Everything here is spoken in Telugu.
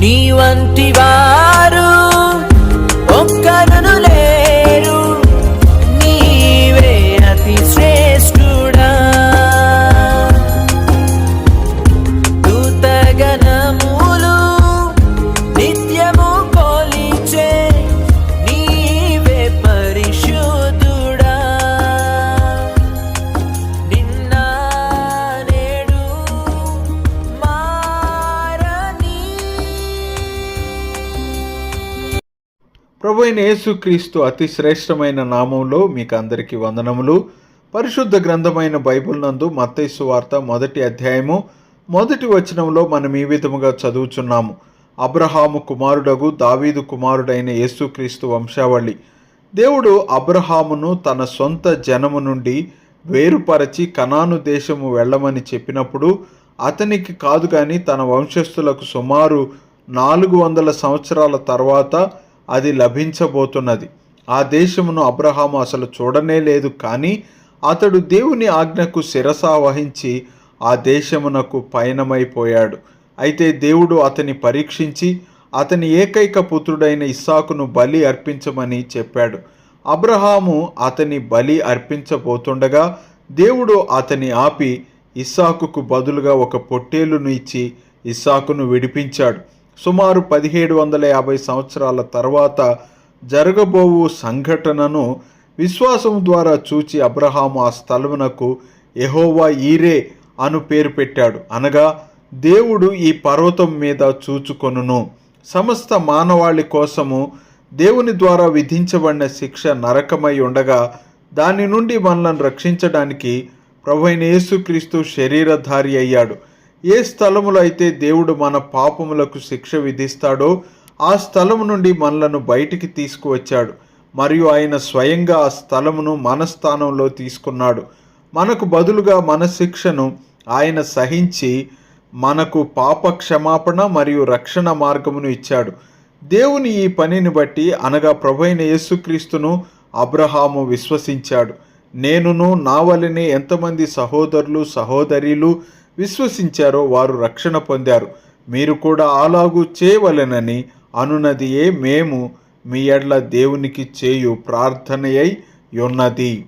నీ వంటి వారు ప్రభు అయిన యేసుక్రీస్తు అతి శ్రేష్టమైన నామంలో మీకు అందరికీ వందనములు. పరిశుద్ధ గ్రంథమైన బైబిల్ నందు మత్తైసు వార్త మొదటి అధ్యాయము మొదటి వచనంలో మనం ఈ విధముగా చదువుచున్నాము. అబ్రహాము కుమారుడగు దావీదు కుమారుడైన యేసుక్రీస్తు వంశావళి. దేవుడు అబ్రహామును తన సొంత జనము నుండి వేరుపరచి కనాను దేశము వెళ్ళమని చెప్పినప్పుడు అతనికి కాదు కానీ తన వంశస్థులకు సుమారు నాలుగు వందల సంవత్సరాల తర్వాత అది లభించబోతున్నది. ఆ దేశమును అబ్రహాము అసలు చూడనే లేదు కానీ అతడు దేవుని ఆజ్ఞకు శిరస వహించి ఆ దేశమునకు పయనమైపోయాడు. అయితే దేవుడు అతని పరీక్షించి అతని ఏకైక పుత్రుడైన ఇస్సాకును బలి అర్పించమని చెప్పాడు. అబ్రహాము అతని బలి అర్పించబోతుండగా దేవుడు అతని ఆపి ఇస్సాకుకు బదులుగా ఒక పొట్టేలును ఇచ్చి ఇస్సాకును విడిపించాడు. సుమారు పదిహేడు వందల యాభై సంవత్సరాల తర్వాత జరగబోవు సంఘటనను విశ్వాసం ద్వారా చూచి అబ్రహాము ఆ స్థలమునకు ఎహోవా ఈరే అను పేరు పెట్టాడు. అనగా దేవుడు ఈ పర్వతం మీద చూచుకొనును. సమస్త మానవాళి కోసము దేవుని ద్వారా విధించబడిన శిక్ష నరకమై ఉండగా దాని నుండి మనలను రక్షించడానికి ప్రభు అయిన యేసుక్రీస్తు శరీరధారి అయ్యాడు. ఏ స్థలములో అయితే దేవుడు మన పాపములకు శిక్ష విధిస్తాడో ఆ స్థలము నుండి మనలను బయటికి తీసుకువచ్చాడు. మరియు ఆయన స్వయంగా ఆ స్థలమును మన స్థానంలో తీసుకున్నాడు. మనకు బదులుగా మన శిక్షను ఆయన సహించి మనకు పాప క్షమాపణ మరియు రక్షణ మార్గమును ఇచ్చాడు. దేవుని ఈ పనిని బట్టి అనగా ప్రభైన యేసుక్రీస్తును అబ్రహాము విశ్వసించాడు. నేనును నా వలనే ఎంతమంది సహోదరులు సహోదరీలు విశ్వసించారో వారు రక్షణ పొందారు. మీరు కూడా అలాగూ చేయవలెనని అనునదియే మేము మీ ఎడ్ల దేవునికి చేయు ప్రార్థనయై ఉన్నది.